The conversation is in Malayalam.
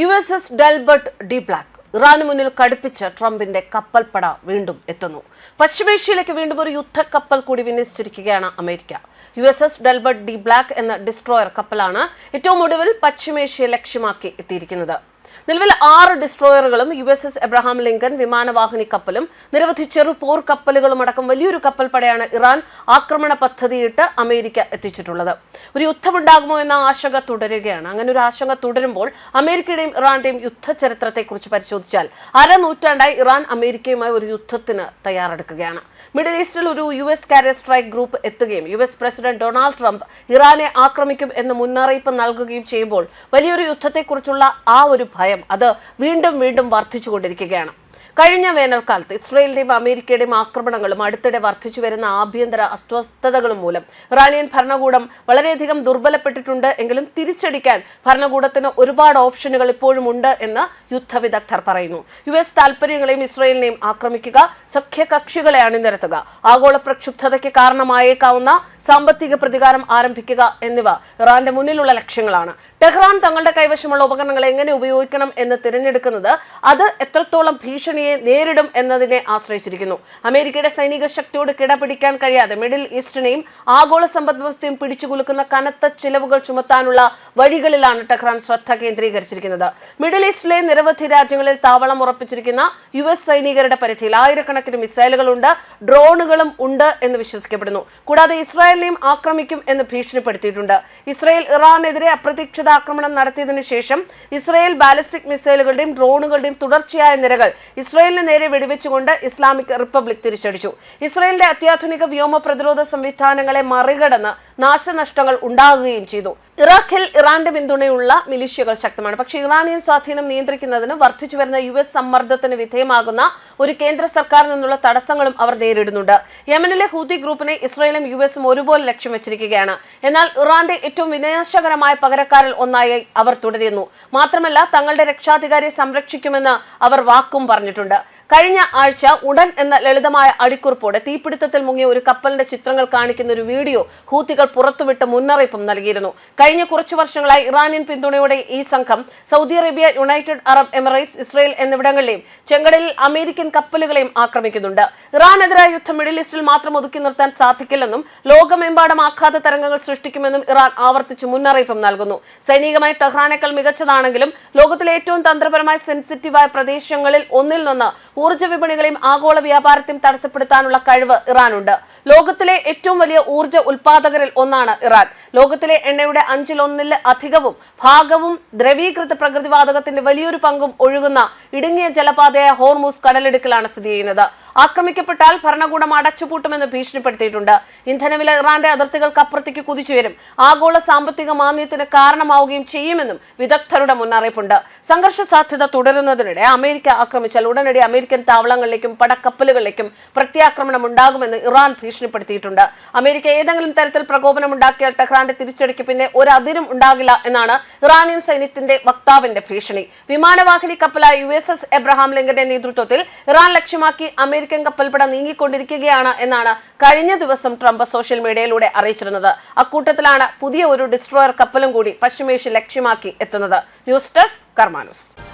U S S Delbert D Black ഇറാന് മുന്നിൽ കടുപ്പിച്ച് ട്രംപിന്റെ കപ്പൽപ്പട വീണ്ടും എത്തുന്നു. പശ്ചിമേഷ്യയിലേക്ക് വീണ്ടും ഒരു യുദ്ധക്കപ്പൽ കൂടി വിന്യസിച്ചിരിക്കുകയാണ് America. U S S Delbert D Black എന്ന ഡിസ്ട്രോയർ കപ്പലാണ് ഏറ്റവും ഒടുവിൽ പശ്ചിമേഷ്യയെ ലക്ഷ്യമാക്കി എത്തിയിരിക്കുന്നത്. നിലവിൽ ആറ് ഡിസ്ട്രോയറുകളും U S S Abraham Lincoln വിമാനവാഹിനി കപ്പലും നിരവധി ചെറു പോർ കപ്പലുകളും അടക്കം വലിയൊരു കപ്പൽപ്പടയാണ് ഇറാൻ ആക്രമണ പദ്ധതിയിട്ട് അമേരിക്ക എത്തിച്ചിട്ടുള്ളത്. ഒരു യുദ്ധമുണ്ടാകുമോ എന്ന ആശങ്ക തുടരുകയാണ്. അങ്ങനെ ഒരു ആശങ്ക തുടരുമ്പോൾ അമേരിക്കയുടെയും ഇറാന്റെയും യുദ്ധ ചരിത്രത്തെക്കുറിച്ച് പരിശോധിച്ചാൽ അരനൂറ്റാണ്ടായി ഇറാൻ അമേരിക്കയുമായി ഒരു യുദ്ധത്തിന് തയ്യാറെടുക്കുകയാണ്. മിഡിൽ ഈസ്റ്റിൽ ഒരു U S carrier strike group എത്തുകയും U S president Donald Trump ഇറാനെ ആക്രമിക്കും എന്ന് മുന്നറിയിപ്പ് നൽകുകയും ചെയ്യുമ്പോൾ വലിയൊരു യുദ്ധത്തെക്കുറിച്ചുള്ള ആ ഒരു ഭയം അത് വീണ്ടും വീണ്ടും വർദ്ധിച്ചുകൊണ്ടിരിക്കുകയാണ്. കഴിഞ്ഞ വേനൽക്കാലത്ത് ഇസ്രയേലിന്റെയും അമേരിക്കയുടെയും ആക്രമണങ്ങളും അടുത്തിടെ വർദ്ധിച്ചു വരുന്ന ആഭ്യന്തര അസ്വസ്ഥതകളും മൂലം ഇറാനിയൻ ഭരണകൂടം വളരെയധികം ദുർബലപ്പെട്ടിട്ടുണ്ട് എങ്കിലും തിരിച്ചടിക്കാൻ ഭരണകൂടത്തിന് ഒരുപാട് ഓപ്ഷനുകൾ ഇപ്പോഴും ഉണ്ട് എന്ന് യുദ്ധവിദഗ്ധർ പറയുന്നു. യു എസ് താൽപര്യങ്ങളെയും ഇസ്രയേലിനെയും ആക്രമിക്കുക സഖ്യകക്ഷികളെ അണിനിരത്തുക ആഗോള പ്രക്ഷുബ്ധതയ്ക്ക് കാരണമായേക്കാവുന്ന സാമ്പത്തിക പ്രതികാരം ആരംഭിക്കുക എന്നിവ ഇറാന്റെ മുന്നിലുള്ള ലക്ഷ്യങ്ങളാണ്. ടെഹ്റാൻ തങ്ങളുടെ കൈവശമുള്ള ഉപകരണങ്ങൾ എങ്ങനെ ഉപയോഗിക്കണം എന്ന് തിരഞ്ഞെടുക്കുന്നത് അത് എത്രത്തോളം ഭീഷണിയെ നേരിടും എന്നതിനെ ആശ്രയിച്ചിരിക്കുന്നു. അമേരിക്കയുടെ സൈനിക ശക്തിയോട് കിടപിടിക്കാൻ കഴിയാതെ മിഡിൽ ഈസ്റ്റിനെയും ആഗോള സമ്പദ് വ്യവസ്ഥയും പിടിച്ചുകുലുക്കുന്ന കനത്ത ചിലവുകൾ ചുമത്താനുള്ള വഴികളിലാണ് ടെഹ്റാൻ ശ്രദ്ധ കേന്ദ്രീകരിച്ചിരിക്കുന്നത്. മിഡിൽ ഈസ്റ്റിലെ നിരവധി രാജ്യങ്ങളിൽ താവളം ഉറപ്പിച്ചിരിക്കുന്ന യു എസ് സൈനികരുടെ പരിധിയിൽ ആയിരക്കണക്കിന് മിസൈലുകളുണ്ട് ഡ്രോണുകളും ഉണ്ട് എന്ന് വിശ്വസിക്കപ്പെടുന്നു. കൂടാതെ ഇസ്രായേലിനെയും ആക്രമിക്കും എന്ന് ഭീഷണിപ്പെടുത്തിയിട്ടുണ്ട്. ഇസ്രായേൽ ഇറാനെതിരെ അപ്രതീക്ഷിത ആക്രമണം നടത്തിയതിനു ശേഷം ഇസ്രായേൽ ബാലിസ്റ്റിക് മിസൈലുകളുടെയും ഡ്രോണുകളുടെയും തുടർച്ചയായ നിരകൾ ഇസ്രായേലിന് നേരെ വെടിവെച്ചുകൊണ്ട് ഇസ്ലാമിക് റിപ്പബ്ലിക് തിരിച്ചടിച്ചു. ഇസ്രായേലിന്റെ അത്യാധുനിക വ്യോമ പ്രതിരോധ സംവിധാനങ്ങളെ മറികടന്ന് നാശനഷ്ടങ്ങൾ ഉണ്ടാകുകയും ചെയ്തു. ഇറാഖിൽ ഇറാന്റെ പിന്തുണയുള്ള മിലിഷ്യകൾ ശക്തമാണ്. പക്ഷേ ഇറാനിയൻ സ്വാധീനം നിയന്ത്രിക്കുന്നതിന് വർദ്ധിച്ചു വരുന്ന യു എസ് സമ്മർദ്ദത്തിന് വിധേയമാകുന്ന ഒരു കേന്ദ്ര സർക്കാരിൽ നിന്നുള്ള തടസ്സങ്ങളും അവർ നേരിടുന്നുണ്ട്. യമനിലെ ഹൂതി ഗ്രൂപ്പിനെ ഇസ്രായേലും യു എസും ഒരുപോലെ ലക്ഷ്യം വെച്ചിരിക്കുകയാണ്. എന്നാൽ ഇറാന്റെ ഏറ്റവും വിനാശകരമായ പകരക്കാരിൽ ഒന്നായി അവർ തുടരുന്നു. മാത്രമല്ല തങ്ങളുടെ രക്ഷാധികാരിയെ സംരക്ഷിക്കുമെന്ന് അവർ വാക്കും പറഞ്ഞിട്ടുണ്ട്. കഴിഞ്ഞ ആഴ്ച ഉടൻ എന്ന ലളിതമായ അടിക്കുറിപ്പോടെ തീപിടുത്തത്തിൽ മുങ്ങിയ ഒരു കപ്പലിന്റെ ചിത്രങ്ങൾ കാണിക്കുന്ന ഒരു വീഡിയോ ഹൂത്തികൾ പുറത്തുവിട്ട് മുന്നറിയിപ്പും നൽകിയിരുന്നു. കഴിഞ്ഞ കുറച്ചു വർഷങ്ങളായി ഇറാനിയൻ പിന്തുണയോടെ ഈ സംഘം Saudi Arabia United Arab Emirates Israel എന്നിവിടങ്ങളിലെയും ചെങ്കടലിൽ അമേരിക്കൻ കപ്പലുകളെയും ആക്രമിക്കുന്നുണ്ട്. ഇറാനെതിരായ യുദ്ധം മിഡിൽ ഈസ്റ്റിൽ മാത്രം ഒതുക്കി നിർത്താൻ സാധിക്കില്ലെന്നും ലോകമെമ്പാടും ആഘാത തരംഗങ്ങൾ സൃഷ്ടിക്കുമെന്നും ഇറാൻ ആവർത്തിച്ച് മുന്നറിയിപ്പും നൽകുന്നു. സൈനികമായി ടെഹ്റാനേക്കാൾ മികച്ചതാണെങ്കിലും ലോകത്തിലെ ഏറ്റവും തന്ത്രപരമായി സെൻസിറ്റീവായ പ്രദേശങ്ങളിൽ ഒന്നിൽ നിന്ന് ഊർജ വിപണികളെയും ആഗോള വ്യാപാരത്തെയും തടസ്സപ്പെടുത്താനുള്ള കഴിവ് ഇറാനുണ്ട്. ലോകത്തിലെ ഏറ്റവും വലിയ ഊർജ ഉൽപാദകരിൽ ഒന്നാണ് ഇറാൻ. ലോകത്തിലെ എണ്ണയുടെ അഞ്ചിലൊന്നിൽ അധികവും ഭാഗവും ദ്രവീകൃത പ്രകൃതിവാതകത്തിന്റെ വലിയൊരു പങ്കും ഒഴുകുന്ന ഇടുങ്ങിയ ജലപാതയായ ഹോർമൂസ് കടലിടുക്കിലാണ് സ്ഥിതി ചെയ്യുന്നത്. ആക്രമിക്കപ്പെട്ടാൽ ഭരണകൂടം അടച്ചുപൂട്ടുമെന്ന് ഭീഷണിപ്പെടുത്തിയിട്ടുണ്ട്. ഇന്ധനവില ഇറാന്റെ അതിർത്തികൾക്ക് അപ്പുറത്തേക്ക് കുതിച്ചുയരും ആഗോള സാമ്പത്തിക മാന്ദ്യത്തിന് കാരണമാവുകയും ചെയ്യുമെന്നും വിദഗ്ധരുടെ മുന്നറിയിപ്പുണ്ട്. സംഘർഷ സാധ്യത തുടരുന്നതിനിടെ അമേരിക്ക ആക്രമിച്ചാൽ ഉടനടി അമേരിക്കൻ താവളങ്ങളിലേക്കും പടക്കപ്പലുകളിലേക്കും പ്രത്യാക്രമണം ഉണ്ടാകുമെന്ന് ഇറാൻ ഭീഷണിപ്പെടുത്തിയിട്ടുണ്ട്. അമേരിക്ക ഏതെങ്കിലും തരത്തിൽ പ്രകോപനം ഉണ്ടാക്കിയാൽ ടെഹ്റാന്റെ തിരിച്ചടിക്ക് പിന്നെ ഒരതിരും ഉണ്ടാകില്ല എന്നാണ് ഇറാനിയൻ സൈന്യത്തിന്റെ വക്താവിന്റെ ഭീഷണി. വിമാനവാഹിനി കപ്പലായ യു എസ് എസ് എബ്രഹാം ലിങ്കന്റെ നേതൃത്വത്തിൽ ഇറാൻ ലക്ഷ്യമാക്കി അമേരിക്കൻ കപ്പൽപ്പട നീങ്ങിക്കൊണ്ടിരിക്കുകയാണ് എന്നാണ് കഴിഞ്ഞ ദിവസം ട്രംപ് സോഷ്യൽ മീഡിയയിലൂടെ അറിയിച്ചിരുന്നത്. അക്കൂട്ടത്തിലാണ് പുതിയ ഒരു ഡിസ്ട്രോയർ കപ്പലും കൂടി പശ്ചിമേഷ്യ ലക്ഷ്യമാക്കി എത്തുന്നത്. News desk കർമാനുസ്.